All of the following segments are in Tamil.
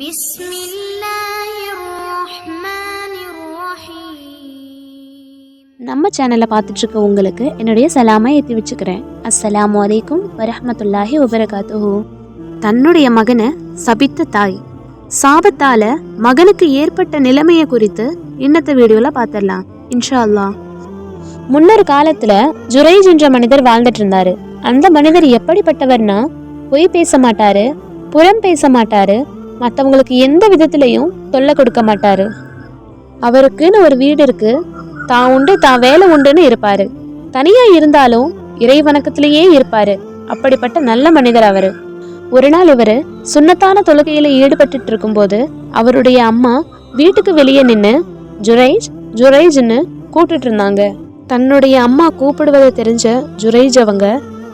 بسم الله الرحمن الرحيم நம்ம சேனலை பார்த்துட்டு இருக்க உங்களுக்கு என்னுடைய சலாமை ஏற்றி வச்சுக்கிறேன் அஸ்ஸலாமு அலைக்கும் வரஹ்மத்துல்லாஹி வபரகாத்துஹு தன்னுடைய மகனை சபித்த தாய் சாபத்தால மகனுக்கு ஏற்பட்ட நிலைமையை குறித்து இன்னத்த வீடியோல பார்த்துடலாம் இன்ஷா அல்லாஹ் முன்னொரு காலத்துல ஜுரைஜ் என்ற மனிதர் வாழ்ந்துட்டு இருந்தாரு அந்த மனிதர் எப்படிப்பட்டவர்னா பொய் பேச மாட்டாரு புறம் பேச மாட்டாரு மற்றவங்களுக்கு எந்த விதத்திலையும் தொல்லை கொடுக்க மாட்டாரு. அவருக்குன்னு ஒரு வீடு இருக்கு. தான் உண்டு தான் வேலை உண்டுன்னு இருப்பாரு. தனியா இருந்தாலும் இறை வணக்கத்திலேயே இருப்பாரு. அப்படிப்பட்ட நல்ல மனிதர் அவரு. ஒரு நாள் இவர் சுன்னத்தான தொழுகையில ஈடுபட்டு இருக்கும்போது அவருடைய அம்மா வீட்டுக்கு வெளியே நின்று ஜுரைஜ் ஜுரைஜ்னு கூப்பிட்டு இருந்தாங்க தன்னுடைய அம்மா கூப்பிடுவதை தெரிஞ்ச ஜுரைஜ் அவங்க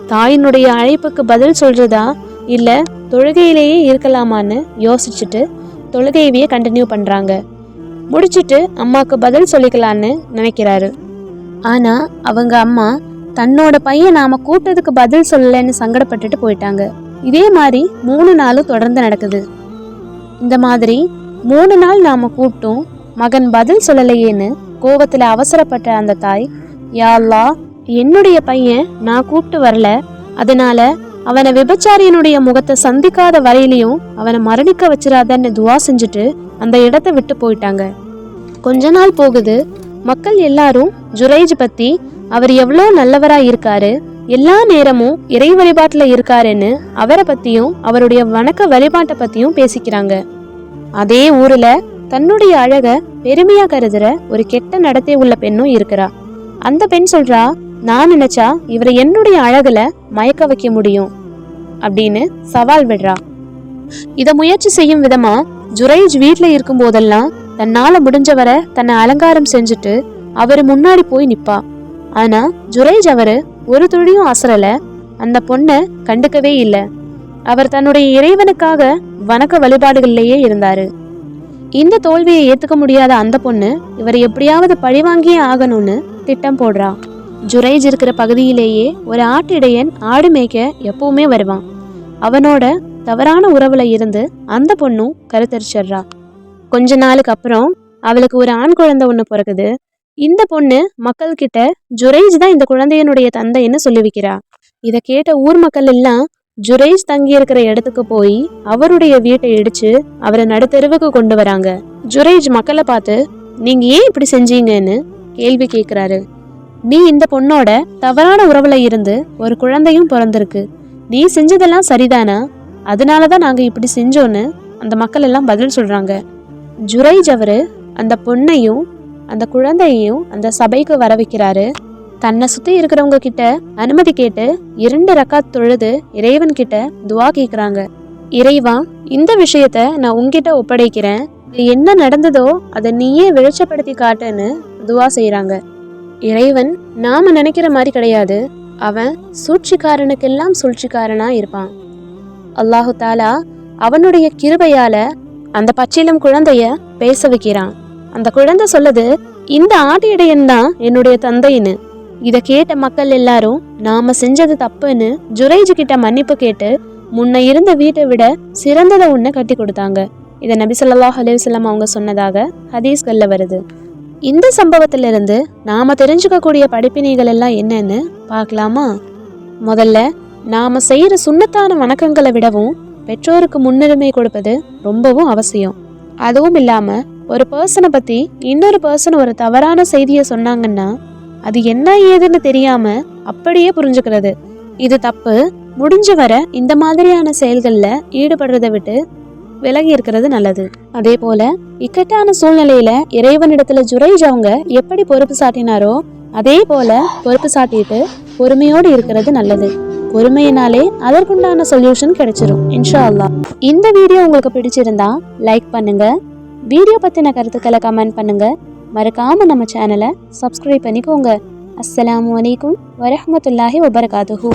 தாயினுடைய அழைப்புக்கு பதில் சொல்றதா இல்லை தொழுகையிலேயே இருக்கலாமான்னு யோசிச்சுட்டு தொழுகையவே கண்டினியூ பண்ணுறாங்க முடிச்சுட்டு அம்மாவுக்கு பதில் சொல்லிக்கலான்னு நினைக்கிறாரு. ஆனால் அவங்க அம்மா தன்னோட பையன் நாம் கூப்பிட்டதுக்கு பதில் சொல்லலைன்னு சங்கடப்பட்டுட்டு போயிட்டாங்க. இதே மாதிரி மூணு நாளும் தொடர்ந்து நடக்குது. இந்த மாதிரி மூணு நாள் நாம் கூப்பிட்டோம் மகன் பதில் சொல்லலையேன்னு கோவத்தில் அவசரப்பட்ட அந்த தாய் யா என்னுடைய பையன் நான் கூப்பிட்டு வரல அதனால அவனை விபச்சாரியனுடைய முகத்தை சந்திக்காத வரையிலையும் அவனை மரணிக்க வச்சிடாதன்னு துவா செஞ்சுட்டு அந்த இடத்த விட்டு போயிட்டாங்க. கொஞ்ச நாள் போகுது. மக்கள் எல்லாரும் ஜுரைஜ் பத்தி அவர் எவ்வளோ நல்லவரா இருக்காரு எல்லா நேரமும் இறை வழிபாட்டுல இருக்காருன்னு அவரை பத்தியும் அவருடைய வணக்க வழிபாட்டை பத்தியும் பேசிக்கிறாங்க. அதே ஊர்ல தன்னுடைய அழக பெருமையா கருதுற ஒரு கெட்ட நடத்தை உள்ள பெண்ணும் இருக்கிறா. அந்த பெண் சொல்றா நான் நினைச்சா இவரை என்னுடைய அழகுல மயக்க வைக்க முடியும் அப்படின்னு சவால் விடுறா. இத முயற்சி செய்யும் விதமா ஜுரைஜ் வீட்ல இருக்கும் போதெல்லாம் தன்னால முடிஞ்சவரை தன்னை அலங்காரம் செஞ்சுட்டு அவரு முன்னாடி போய் நிப்பா. ஆனா ஜுரைஜ் அவரு ஒரு துளியும் அசரல அந்த பொண்ணை கண்டுக்கவே இல்லை. அவர் தன்னுடைய இறைவனுக்காக வணக்க வழிபாடுகள்லயே இருந்தாரு. இந்த தோல்வியை ஏத்துக்க முடியாத அந்த பொண்ணு இவரை எப்படியாவது பழிவாங்கியே ஆகணும்னு திட்டம் போடுறா. ஜுரைஜ் இருக்கிற பகுதியிலேயே ஒரு ஆட்டிடையன் ஆடு மேய்க்க எப்பவுமே வருவான். அவனோட தவறான உறவுல இருந்து அந்த பொண்ணும் கருத்தரிச்சிடுறா. கொஞ்ச நாளுக்கு அப்புறம் அவளுக்கு ஒரு ஆண் குழந்தை ஒன்று பிறகுது இந்த பொண்ணு மக்கள் கிட்ட ஜுரைஜ் தான் இந்த குழந்தையனுடைய தந்தைன்னு சொல்லி வைக்கிறா இதை கேட்ட ஊர் மக்கள் எல்லாம் ஜுரைஜ் தங்கி இருக்கிற இடத்துக்கு போய் அவருடைய வீட்டை இடிச்சு அவரை நடுத்தெருவுக்கு கொண்டு வராங்க. ஜுரைஜ் மக்களை பார்த்து நீங்க ஏன் இப்படி செஞ்சீங்கன்னு? கேள்வி கேட்கிறாரு நீ இந்த பொண்ணோட தவறான உறவுல இருந்து ஒரு குழந்தையும் பிறந்திருக்கு. நீ செஞ்சதெல்லாம் சரிதானா? அதனால தான் நாங்கள் இப்படி செஞ்சோன்னு அந்த மக்கள் எல்லாம் பதில் சொல்கிறாங்க ஜுரைஜ் அவர் அந்த பொண்ணையும் அந்த குழந்தையையும் அந்த சபைக்கு வர வைக்கிறாரு. தன்னை சுற்றி இருக்கிறவங்க கிட்ட அனுமதி கேட்டு இரண்டு ரக்கா தொழுது இறைவன் கிட்ட துவா கேட்குறாங்க இறைவா இந்த விஷயத்த நான் உங்ககிட்ட ஒப்படைக்கிறேன். என்ன நடந்ததோ அதை நீயே வெளிச்சப்படுத்தி காட்டுன்னு துவா செய்கிறாங்க இறைவன் நாம நினைக்கிற மாதிரி கிடையாது. அவன் சூழ்ச்சிக்காரனுக்கெல்லாம் சூழ்ச்சிக்காரனா இருப்பான். அல்லாஹு தாலா அவனுடைய கிருபையால அந்த பச்சிலம் குழந்தைய பேச வைக்கிறான். அந்த குழந்தை சொல்லுது இந்த ஆட்டு இடையன் தான் என்னுடைய தந்தைன்னு. இத கேட்ட மக்கள் எல்லாரும் நாம செஞ்சது தப்புன்னு ஜுரைஜு கிட்ட மன்னிப்பு கேட்டு முன்ன இருந்த வீட்டை விட சிறந்ததை ஒண்ணு கட்டி கொடுத்தாங்க. இதை நபி சொல்லாஹ் அலைஹி அவங்க சொன்னதாக ஹதீஸ்கள்ல வருது. இந்த சம்பவத்திலிருந்து நாம தெரிஞ்சுக்கக்கூடிய படிப்பினைகள் எல்லாம் என்னன்னு பார்க்கலாமா? முதல்ல நாம செய்யற சுண்ணத்தான வணக்கங்களை விடவும் பெற்றோருக்கு முன்னுரிமை கொடுப்பது ரொம்பவும் அவசியம். அதுவும் இல்லாம ஒரு பர்சனை பத்தி இன்னொரு பர்சன் ஒரு தவறான செய்தியை சொன்னாங்கன்னா அது என்ன ஏதுன்னு தெரியாம அப்படியே புரிஞ்சுக்கிறது. இது தப்பு. முடிஞ்ச வர இந்த மாதிரியான செயல்களில் ஈடுபடுறதை விட்டு விலகி இருக்கிறது நல்லது. அதே போல இக்கட்டான சூழ்நிலையில இறைவனிடத்துல ஜுரைஜ் அவங்க எப்படி பொறுப்பு சாட்டினாரோ அதே போல பொறுப்பு சாட்டிட்டு பொறுமையோடு இருக்கிறது நல்லது. பொறுமையினாலே அதற்குண்டான சொல்யூஷன் கிடைச்சிரும் இன்ஷா அல்லாஹ் இந்த வீடியோ உங்களுக்கு பிடிச்சிருந்தா லைக் பண்ணுங்க. வீடியோ பத்தின கருத்துக்களை கமெண்ட் பண்ணுங்க. மறக்காம நம்ம சேனலை சப்ஸ்கிரைப் பண்ணிக்கோங்க. அஸ்ஸலாமு அலைக்கும் வரஹ்மத்துல்லாஹி வபரகாத்துஹு.